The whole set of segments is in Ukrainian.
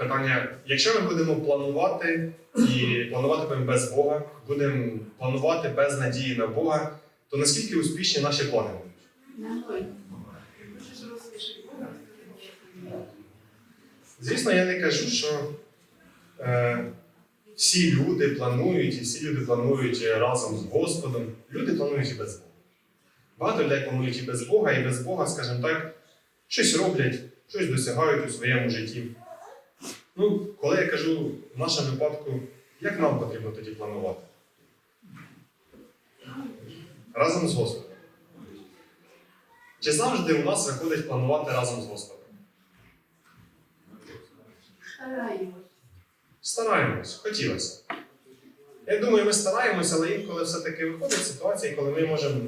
питання: якщо ми будемо планувати і плануватимемо без Бога, будемо планувати без надії на Бога, то наскільки успішні наші плани? Звісно, я не кажу, що е, всі люди планують, і всі люди планують разом з Господом. Люди планують і без Бога. Багато людей планують і без Бога, і без Бога, скажімо так, щось роблять, щось досягають у своєму житті. Ну, коли я кажу в нашому випадку, як нам потрібно тоді планувати? Разом з Господом. Чи завжди у нас виходить планувати разом з Господом? Стараємось. Стараємось, хотілося. Я думаю, ми стараємося, але інколи все-таки виходить ситуація, коли ми можемо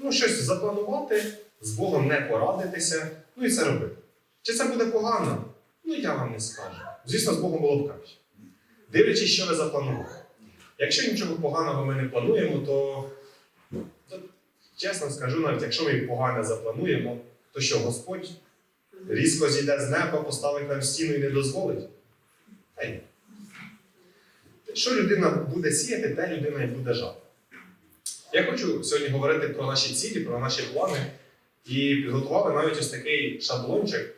ну, щось запланувати, з Богом не порадитися, ну і це робити. Чи це буде погано? Ну я вам не скажу. Звісно, з Богом було б краще. Дивлячись, що ви запланували. Якщо нічого поганого ми не плануємо, то, то чесно скажу, навіть якщо ми погане заплануємо, то що Господь різко зійде з неба, поставить нам стіну і не дозволить? Та. Що людина буде сіяти, те людина і буде жати. Я хочу сьогодні говорити про наші цілі, про наші плани. І підготували навіть ось такий шаблончик.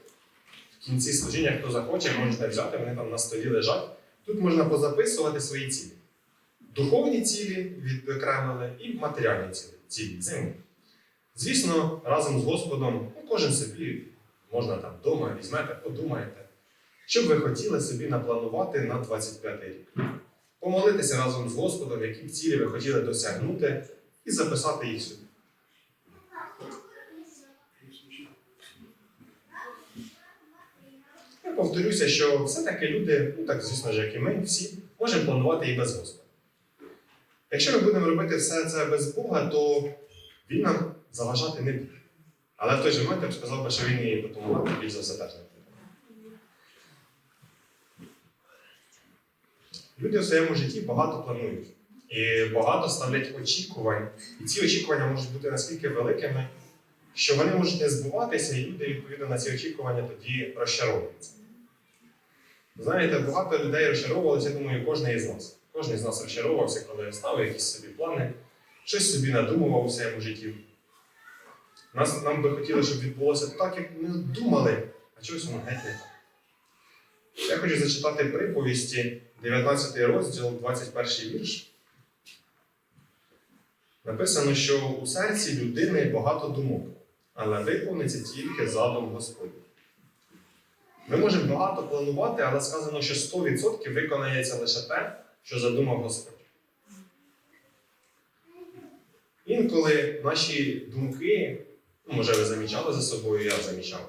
В кінці служіння, хто захоче, можете взяти, вони там на столі лежать. Тут можна позаписувати свої цілі. Духовні цілі відокремили і матеріальні цілі, цілі. Звісно, разом з Господом, ну, кожен собі можна там вдома візьмете, подумаєте, що б ви хотіли собі напланувати на 25 рік. Помолитися разом з Господом, які б цілі ви хотіли досягнути, і записати їх сюди. Я повторюся, що все-таки люди, ну так, звісно ж, як і ми, всі, можемо планувати і без Господа. Якщо ми будемо робити все це без Бога, то він нам заважати не буде. Але в той же момент я б сказав, що він і допомагати більш за все теж не буде. Люди в своєму житті багато планують і багато ставлять очікувань. І ці очікування можуть бути наскільки великими, що вони можуть не збуватися, і люди, відповідно на ці очікування тоді розчаровуються. Знаєте, багато людей розчаровувалися, я думаю, кожен із нас. Кожен з нас розчаровувався, коли ставив якісь собі плани, щось собі надумував у своєму житті. Нас, нам би хотілося, щоб відбулося так, як ми думали, а чогось воно геть не так. Я хочу зачитати приповісті, 19 розділ, 21 вірш. Написано, що у серці людини багато думок, але виповниться тільки задум Господній. Ми можемо багато планувати, але сказано, що 100% виконається лише те, що задумав Господь. Інколи наші думки, ну, може, ви замічали за собою, я замічав,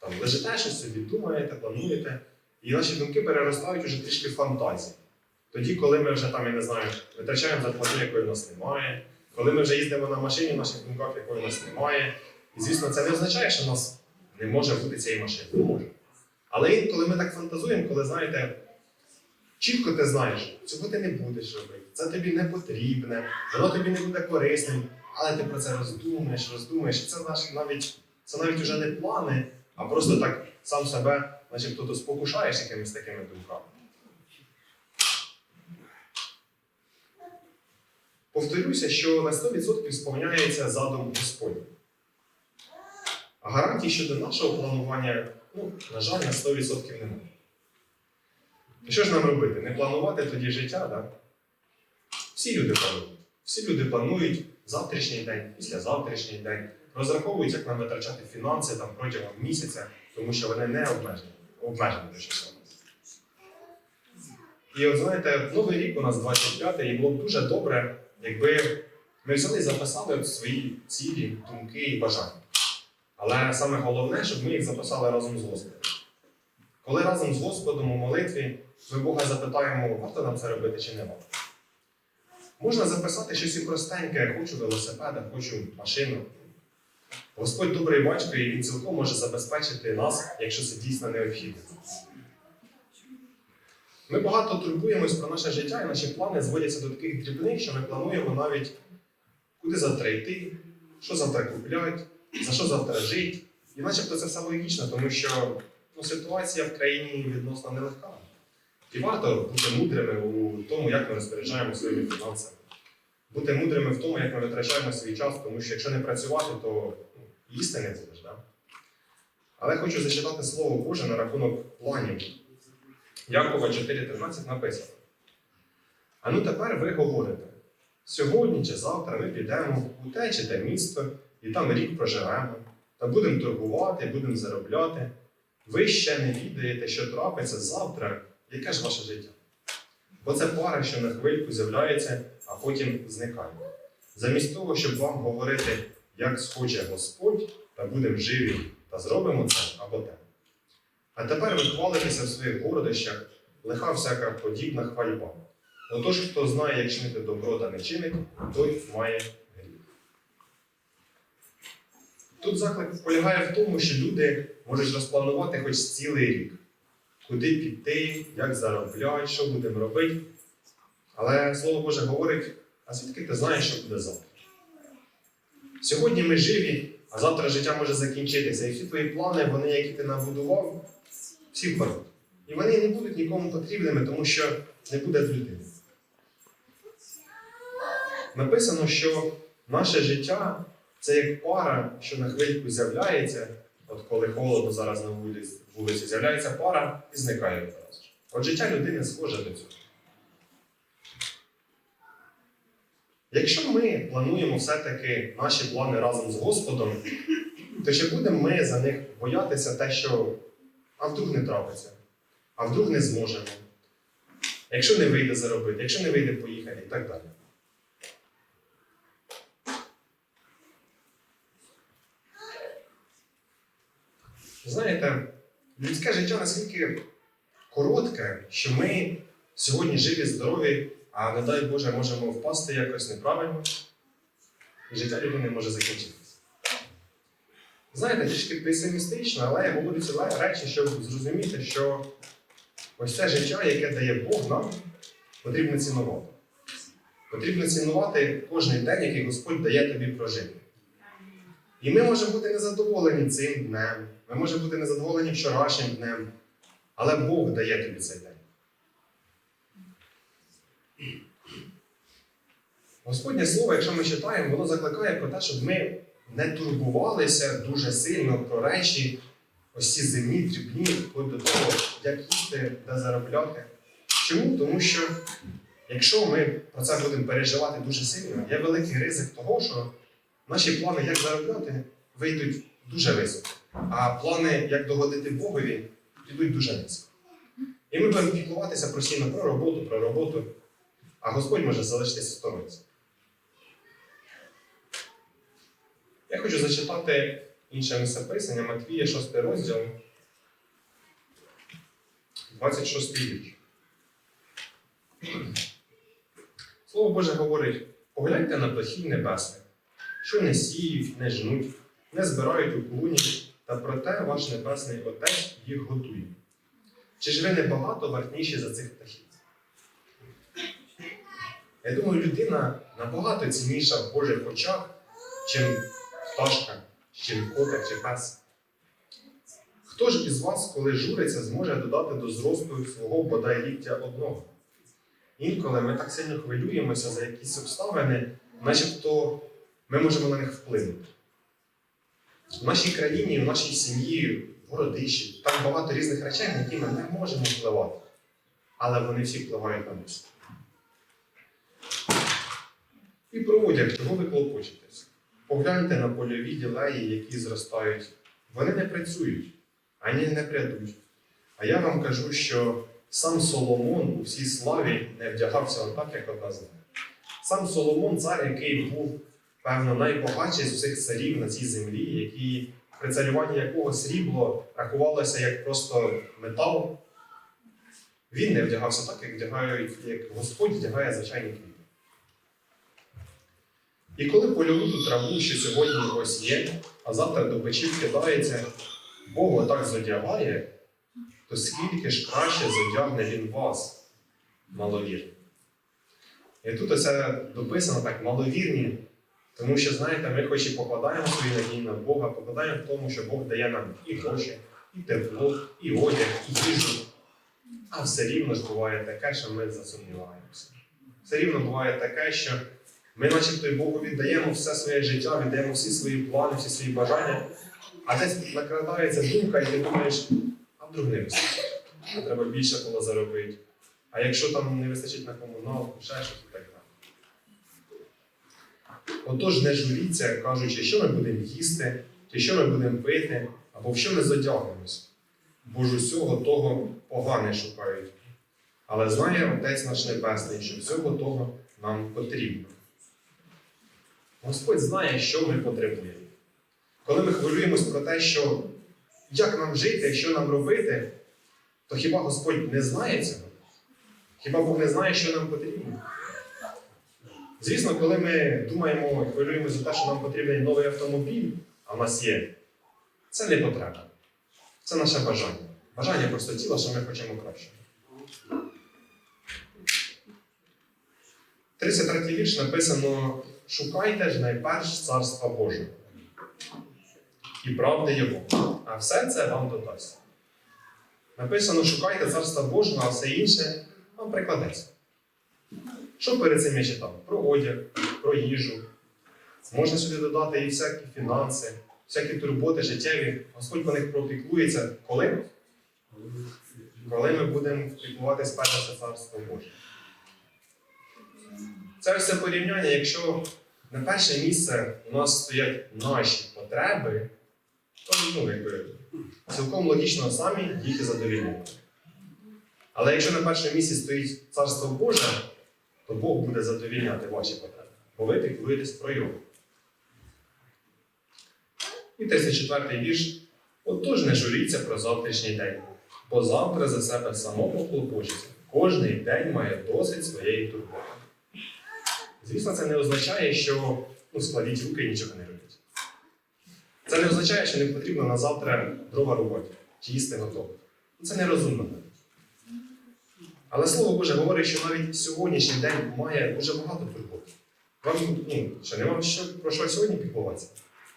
там лежите щось собі, думаєте, плануєте, і наші думки переростають уже трішки в фантазії. Тоді, коли ми вже там, я не знаю, витрачаємо зарплату, якої в нас немає, коли ми вже їздимо на машині, в наших думках якої в нас немає. І звісно, це не означає, що в нас не може бути цієї машини. Не може. Але інколи ми так фантазуємо, коли знаєте, чітко ти знаєш, цього ти не будеш робити, це тобі не потрібне, воно тобі не буде корисним, але ти про це роздумаєш, роздумаєш. Це навіть, це навіть вже не плани, а просто так сам себе, начебто, то спокушаєш якимись такими думками. Повторюся, що на 100% сповняється задум Господній. Гарантій щодо нашого планування, ну, на жаль, на 100% немає. То що ж нам робити? Не планувати тоді життя, так? Всі люди планують. Всі люди планують завтрашній день, післязавтрашній день, розраховують, як нам витрачати фінанси там, протягом місяця, тому що вони не обмежені, обмежені до часу. І от знаєте, новий рік у нас 25-й, і було б дуже добре, якби ми взяли і записали свої цілі, думки і бажання. Але саме головне, щоб ми їх записали разом з Господом. Коли разом з Господом у молитві ми Бога запитаємо, варто нам це робити чи не варто. Можна записати щось і простеньке, хочу велосипеда, хочу машину. Господь добрий батько, і він цілком може забезпечити нас, якщо це дійсно необхідно. Ми багато турбуємось про наше життя, і наші плани зводяться до таких дрібних, що ми плануємо навіть, куди завтра йти, що завтра купляти, за що завтра жити. І начебто це все логічно, тому що ну, ситуація в країні відносно нелегка. І варто бути мудрими у тому, як ми розпоряджаємо своїми фінансами. Бути мудрими в тому, як ми витрачаємо свій час, тому що якщо не працювати, то ну, їсти не будеш. Да? Але хочу зачитати Слово Боже на рахунок планів. Якова 4.13 написано. А ну тепер ви говорите: сьогодні чи завтра ми підемо у те чи те місто, і там рік проживемо, та будемо торгувати, будемо заробляти. Ви ще не відаєте, що трапиться завтра, яке ж ваше життя? Бо це пара, що на хвильку з'являється, а потім зникає. Замість того, щоб вам говорити, як схоче Господь, та будемо живі, та зробимо це або те. А тепер ви хвалитеся в своїх городищах, лиха всяка подібна хвальба. Отож, хто знає, як чинити добро та не чинить, той має Тут заклик полягає в тому, що люди можуть розпланувати хоч цілий рік, куди піти, як заробляти, що будемо робити. Але Слово Боже говорить, а звідки ти знаєш, що буде завтра? Сьогодні ми живі, а завтра життя може закінчитися. І всі твої плани, вони, які ти набудував, всі впадуть. І вони не будуть нікому потрібними, тому що не буде людини. Написано, що наше життя це як пара, що на хвильку з'являється, от коли холодно зараз на вулиці, з'являється пара і зникає одразу. От життя людини схоже до цього. Якщо ми плануємо все-таки наші плани разом з Господом, то чи будемо ми за них боятися те, що а вдруг не трапиться, а вдруг не зможемо, якщо не вийде заробити, якщо не вийде поїхати і так далі. Знаєте, людське життя настільки коротке, що ми сьогодні живі, здорові, а не дай Боже, можемо впасти якось неправильно, і життя людини може закінчитися. Знаєте, трішки песимістично, але я говорю ці речі, щоб зрозуміти, що ось це життя, яке дає Бог нам, потрібно цінувати. Потрібно цінувати кожен день, який Господь дає тобі прожити. І ми можемо бути незадоволені цим днем, ми можемо бути незадоволені вчорашнім днем, але Бог дає тобі цей день. Господнє слово, якщо ми читаємо, воно закликає про те, щоб ми не турбувалися дуже сильно про речі, ось ці земні, дрібні, вплоть до того, як їсти, де заробляти. Чому? Тому що якщо ми про це будемо переживати дуже сильно, є великий ризик того, що наші плани, як заробляти, вийдуть дуже високо, а плани, як догодити Богові, підуть дуже низько. І ми будемо піклуватися постійно про роботу, про роботу, а Господь може залишитися сторонці. Я хочу зачитати інше місцеписання Матвія, 6 розділ, 26 вірш. Слово Боже говорить: погляньте на птахів небесних, що не сіють, не жнуть, не збирають у клуні, та проте ваш небесний Отець їх готує. Чи ж ви не багато вартніші за цих птахів? Я думаю, людина набагато цінніша в Божих очах, чим пташка, чим котик чи пес. Хто ж із вас, коли журиться, зможе додати до зросту свого бодай ліктя одного? Інколи ми так сильно хвилюємося за якісь обставини, начебто ми можемо на них вплинути. В нашій країні, в нашій сім'ї, в городищі, там багато різних речей, на які ми не можемо впливати. Але вони всі впливають на нас. І про одяг, чого ви клопочетесь? Погляньте на польові ділеї, які зростають. Вони не працюють, ані не прядуть. А я вам кажу, що сам Соломон у всій славі не вдягався отак, як одна з них. Сам Соломон, цар, який був, певно, найбагатший з усіх царів на цій землі, який, при царюванні якого срібло рахувалося як просто метал, він не вдягався так, як вдягають, як Господь вдягає звичайні квіти. І коли польову ту траву, що сьогодні ось є, а завтра до печі кидається, Бог отак зодягає, то скільки ж краще зодягне він вас, маловірні. І тут оце дописано так маловірні, тому що, знаєте, ми хоч і покладаємо свої надії на Бога, покладаємо в тому, що Бог дає нам і гроші, і тепло, і одяг, і їжу. А все рівно ж буває таке, що ми засумніваємося. Все рівно буває таке, що ми, начебто, й Богу віддаємо все своє життя, віддаємо всі свої плани, всі свої бажання, а десь накрадається думка, і ти думаєш, а вдруг не вистачить. А треба більше було заробити. А якщо там не вистачить на комуналку, ще щось. Отож, не журіться, кажучи, що ми будемо їсти, чи що ми будемо пити, або в що ми задягнемось. Бо ж усього того погане шукають. Але знає Отець наш Небесний, що всього того нам потрібно. Господь знає, що ми потребуємо. Коли ми хвилюємось про те, що як нам жити, що нам робити, то хіба Господь не знає цього? Хіба Бог не знає, що нам потрібно? Звісно, коли ми думаємо і хвилюємося за те, що нам потрібен новий автомобіль, а в нас є, це не потреба. Це наше бажання. Бажання просто тіла, що ми хочемо краще. 33 вірш написано: шукайте ж найперш царства Божого і правди Його, а все це вам додасть. Написано, шукайте царства Божого, а все інше вам прикладеться. Що перед цим я читав? Про одяг, про їжу. Можна сюди додати і всякі фінанси, всякі турботи життєві. Господь по них пропіклується. Коли? Коли ми будемо піклуватись перше царство Боже. Це все порівняння, якщо на перше місце у нас стоять наші потреби, то ну, якби, цілком логічно самі їх і задовільнити. Але якщо на першому місці стоїть царство Боже, то Бог буде задовільняти ваші потреби, бо ви піклуєтесь про його. І 34 вірш. Отож не журіться про завтрашній день, бо завтра за себе само поклопочеться. Кожний день має досить своєї турботи. Звісно, це не означає, що ну, складіть руки і нічого не робіть. Це не означає, що не потрібно на завтра дрова рубати чи їсти готове. Це нерозумно. Але Слово Боже говорить, що навіть сьогоднішній день має дуже багато турбот. Вам ну, що нема що, про що сьогодні піклуватися?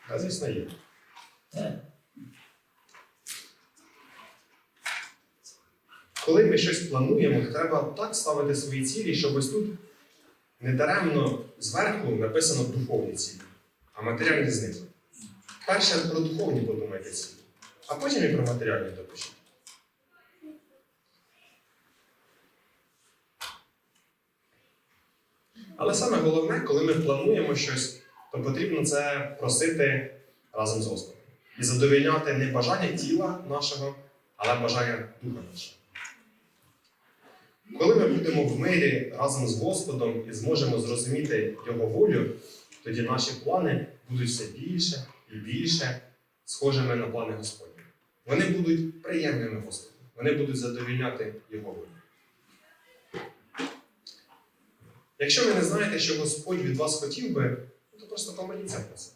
Та, звісно, є. Коли ми щось плануємо, треба так ставити свої цілі, щоб ось тут недаремно зверху написано духовні цілі, а матеріальні знизу. Перше про духовні подумайте цілі, а потім і про матеріальні допишіть. Але саме головне, коли ми плануємо щось, то потрібно це просити разом з Господом. І задовільняти не бажання тіла нашого, але бажання духа нашого. Коли ми будемо в мирі разом з Господом і зможемо зрозуміти Його волю, тоді наші плани будуть все більше і більше схожими на плани Господні. Вони будуть приємними Господу. Вони будуть задовільняти Його волю. Якщо ви не знаєте, що Господь від вас хотів би, то просто помоліться про це.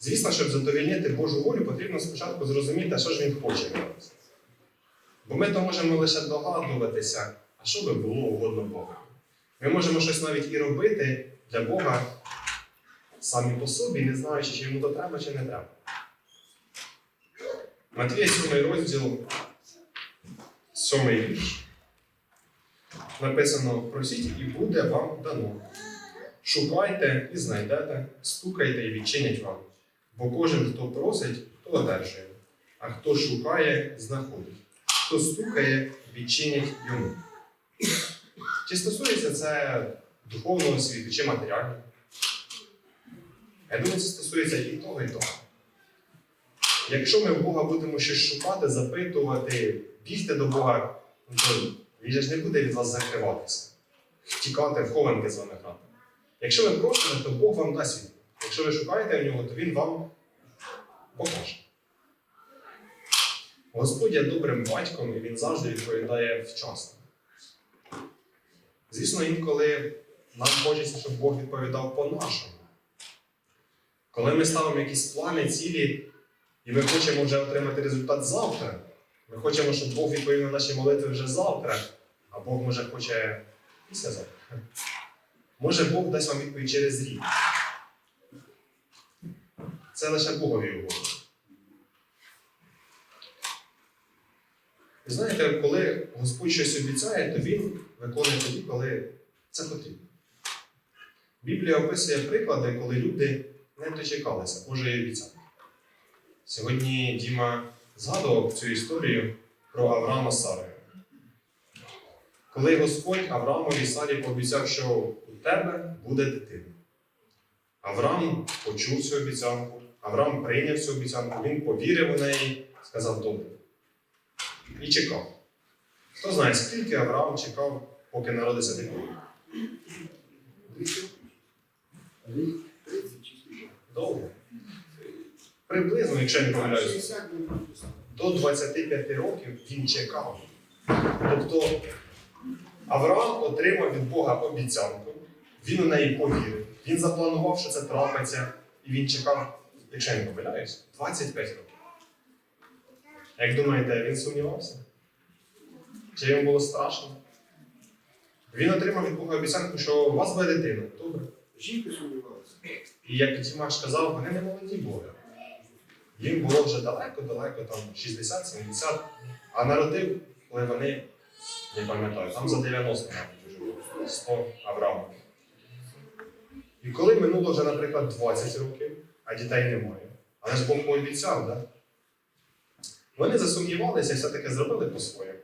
Звісно, щоб задовільнити Божу волю, потрібно спочатку зрозуміти, що ж він хоче від нас. Бо ми то можемо лише догадуватися, а що би було угодно Богу. Ми можемо щось навіть і робити для Бога самі по собі, не знаючи, чи йому то треба, чи не треба. Матвія 7 розділ, 7 вірш. Написано: просіть і буде вам дано. Шукайте і знайдете, стукайте і відчинять вам. Бо кожен, хто просить, то одержує, а хто шукає, знаходить. Хто стукає, відчинять йому. Чи стосується це духовного світу чи матеріального? Я думаю, це стосується і того, і того. Якщо ми в Бога будемо щось шукати, запитувати, бігти до Бога, то він ж не буде від вас закриватися, втікати в хованки з вами грати. Якщо ви просите, то Бог вам дасть відповідь. Якщо ви шукаєте в нього, то Він вам покаже. Господь є добрим батьком і він завжди відповідає вчасно. Звісно, інколи нам хочеться, щоб Бог відповідав по-нашому. Коли ми ставимо якісь плани, цілі, і ми хочемо вже отримати результат завтра, ми хочемо, щоб Бог відповів на наші молитви вже завтра, а Бог може хоче післязавтра. Може Бог дасть вам відповідь через рік. Це лише Богові угоди. І знаєте, коли Господь щось обіцяє, то Він виконує тоді, коли це потрібно. Біблія описує приклади, коли люди не дочекалися Божої обіцянки. Сьогодні Діма згадував цю історію про Авраама Сарою. Коли Господь Авраамові Сарі пообіцяв, що у тебе буде дитина. Авраам почув цю обіцянку, Авраам прийняв цю обіцянку, він повірив у неї, сказав добре. І чекав. Хто знає, скільки Авраам чекав, поки народиться дитина? Рік 30 чи скільки? Довго. Приблизно, якщо я не помиляюся, 60 не написано. до 25 років він чекав. Тобто Авраам отримав від Бога обіцянку, він у неї повірив, він запланував, що це трапиться, і він чекав, якщо я не помиляюсь, 25 років. Як думаєте, він сумнівався? Чи йому було страшно? Він отримав від Бога обіцянку, що у вас буде дитина. Добре. Жінка сумнівалася. І як Дімаш сказав, вони не молоді були. Їм було вже далеко-далеко, там 60-70, а народив, коли вони, не пам'ятаю, там за 90 навіть вже було, 100 Авраамів. І коли минуло вже, наприклад, 20 років, а дітей немає, але ж Бог пообіцяв, да? вони засумнівалися і все-таки зробили по-своєму.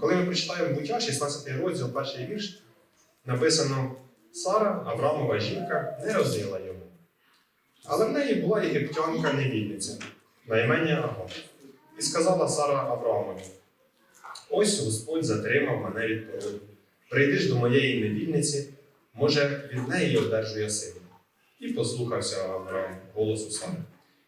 Коли ми прочитаємо буття, 16 розділ, перший вірш, написано Сара, Авраамова жінка, не родила. Але в неї була єгиптянка невільниця на ім'я Агар. І сказала Сара Авраамові: Ось Господь затримав мене від породу. Прийди ж до моєї невільниці, може, від неї одержу я сина. І послухався Авраам голосу Сари.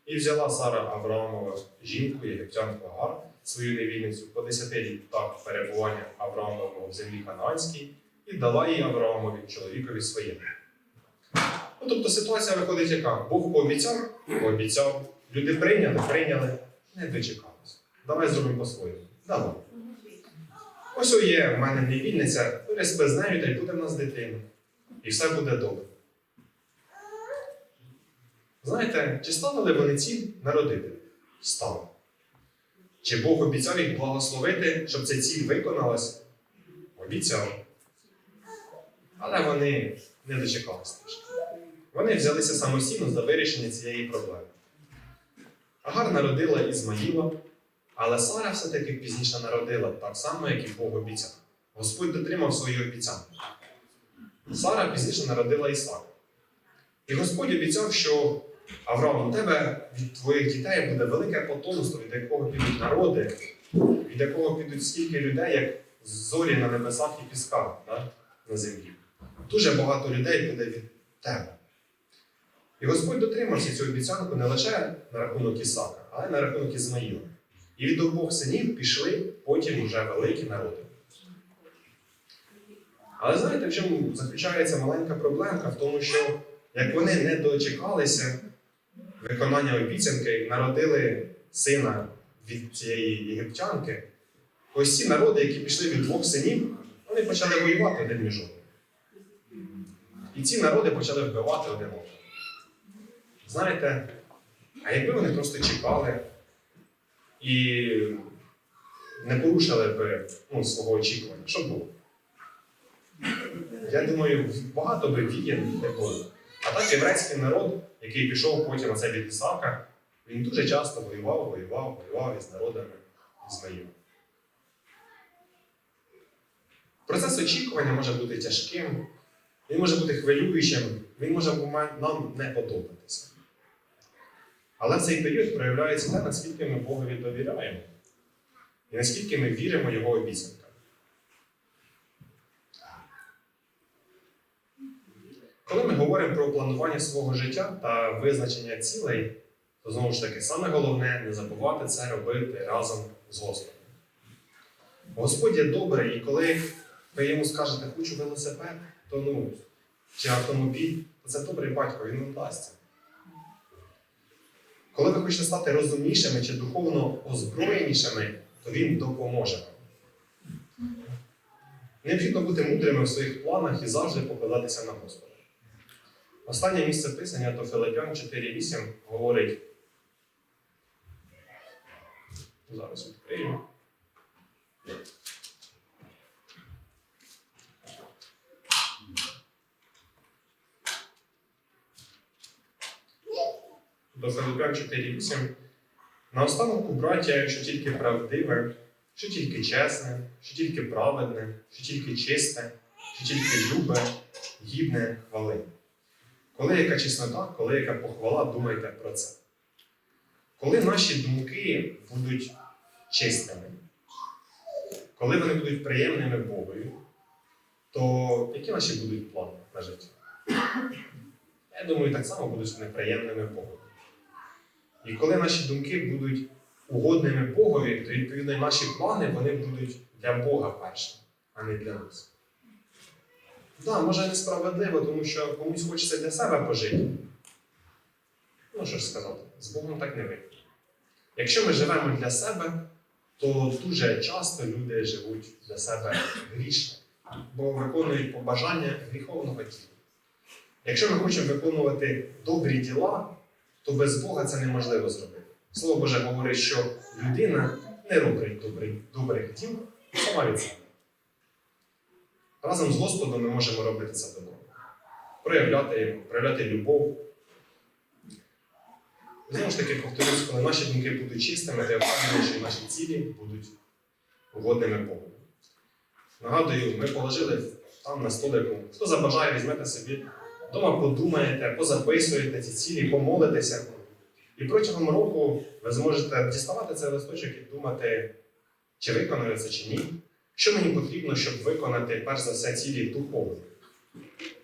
І взяла Сара Авраамова жінку, єгиптянку Агар, свою невільницю по десяти літах перебування Авраамового в землі Ханаанській, і дала їй Авраамові чоловікові своєму. Ну, тобто ситуація виходить яка? Бог пообіцяв, пообіцяв, люди прийняли, прийняли, не дочекалися. Давай зробимо по-своєму. Давай. Ось о є в мене невільниця, переспи з нею, та й буде в нас дитина. І все буде добре. Знаєте, чи ставили вони ціль народити? Ставили. Чи Бог обіцяв їх благословити, щоб ця ціль виконалась? Обіцяв. Але вони не дочекалися. Вони взялися самостійно за вирішення цієї проблеми. Агар народила Ізмаїла, але Сара все-таки пізніше народила так само, як і Бог обіцяв. Господь дотримав свої обіцянки. Сара пізніше народила Ісака. І Господь обіцяв, що Авраам, у тебе від твоїх дітей буде велике потомство, від якого підуть народи, від якого підуть стільки людей, як зорі на небесах і пісках да, на землі. Дуже багато людей буде від тебе. І Господь дотримався цю обіцянку не лише на рахунок Ісака, але й на рахунок Ізмаїла. І від обох синів пішли потім вже великі народи. Але знаєте, в чому заключається маленька проблемка? В тому, що як вони не дочекалися виконання обіцянки і народили сина від цієї єгиптянки, ось ці народи, які пішли від двох синів, вони почали воювати один між одним. І ці народи почали вбивати один одного. Знаєте, а якби вони просто чекали і не порушили б ну, свого очікування, що було? Я думаю, багато би вієн не було. А так єврейський народ, який пішов потім оце від Ісака, він дуже часто воював, воював, воював із народами Ізмаїла. Процес очікування може бути тяжким, він може бути хвилюючим, він може нам не подобатися. Але цей період проявляється те, наскільки ми Богові довіряємо і наскільки ми віримо Його обіцянкам. Коли ми говоримо про планування свого життя та визначення цілей, то знову ж таки, саме головне не забувати це робити разом з Господом. Господь є добрий, і коли ви йому скажете, хочу велосипед, то ну, чи автомобіль, то це добрий батько, він вам дасть. Коли ви хочете стати розумнішими чи духовно озброєнішими, то він допоможе вам. Необхідно бути мудрими в своїх планах і завжди покладатися на Господа. Останнє місце писання то Филиппян 4.8 говорить. Зараз відкрию. До Филиппян 4.8. Наостанок, браття, якщо тільки правдиве, що тільки чесне, що тільки праведне, що тільки чисте, що тільки любе, гідне хвали. Коли яка чеснота, коли яка похвала, думайте про це. Коли наші думки будуть чистими, коли вони будуть приємними Богові, то які наші будуть плани на життя? Я думаю, так само будуть вони приємними Богові. І коли наші думки будуть угодними Богові, то відповідно наші плани вони будуть для Бога першими, а не для нас. Так, да, може несправедливо, тому що комусь хочеться для себе пожити. Ну, що ж сказати, з Богом так не вийде. Якщо ми живемо для себе, то дуже часто люди живуть для себе грішно, бо виконують побажання гріховного тіла. Якщо ми хочемо виконувати добрі діла, то без Бога це неможливо зробити. Слово Боже говорить, що людина не робить добрих, діл сама від себе. Разом з Господом ми можемо робити це добро. Проявляти його, проявляти любов. Знову ж таки, повторюсь, коли наші думки будуть чистими, то я впевнений, що наші цілі будуть угодними Богу. Нагадую, ми положили там на столику. Хто забажає, візьмете собі. Дома подумаєте, позаписуєте ці цілі, помолитеся. І протягом року ви зможете діставати цей листочок і думати, чи виконаю це, чи ні. Що мені потрібно, щоб виконати, перш за все, цілі духовні?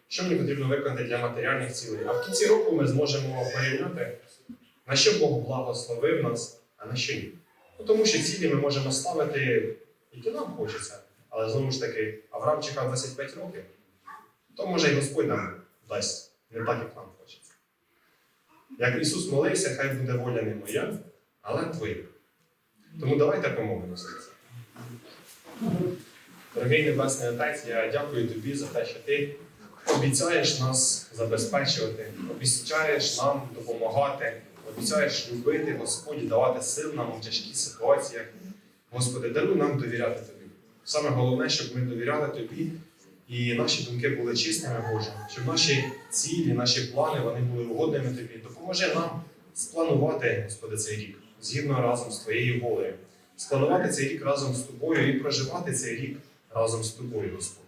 Що мені потрібно виконати для матеріальних цілей? А в кінці року ми зможемо порівняти, на що Бог благословив нас, а на що ні. Ну, тому що цілі ми можемо ставити, які нам хочеться. Але знову ж таки, Авраам чекав 25 років, то може і Господь нам дасть не так, як нам хочеться. Як Ісус молився, хай буде воля не моя, але твоя. Тому давайте помолимося. Дорогий Небесний Отець, я дякую тобі за те, що ти обіцяєш нас забезпечувати, обіцяєш нам допомагати, обіцяєш любити, Господь, давати сил нам у тяжких ситуаціях. Господи, даруй нам довіряти тобі. Саме головне, щоб ми довіряли тобі і наші думки були чистими, Боже, щоб наші цілі, наші плани вони були угодними тобі. Допоможи нам спланувати, Господи, цей рік згідно разом з твоєю волею. Спланувати цей рік разом з тобою і проживати цей рік разом з тобою, Господь.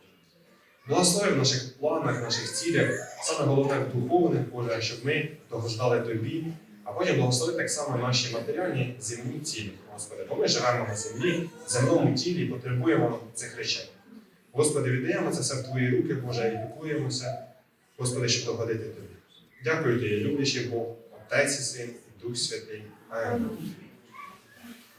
Благослови в наших планах, наших цілях, саме головне в духовних, Боже, щоб ми догождали тобі, а потім благослови так само наші матеріальні земні цілі, Господи. Бо ми живемо на землі, в земному тілі і потребуємо цих речей. Господи, віддаємо це все в Твої руки, Боже, і лікуємося, Господи, щоб догодити Тобі. Дякую Тобі, люблячий Бог, Отець і Син, і Дух Святий. Амінь.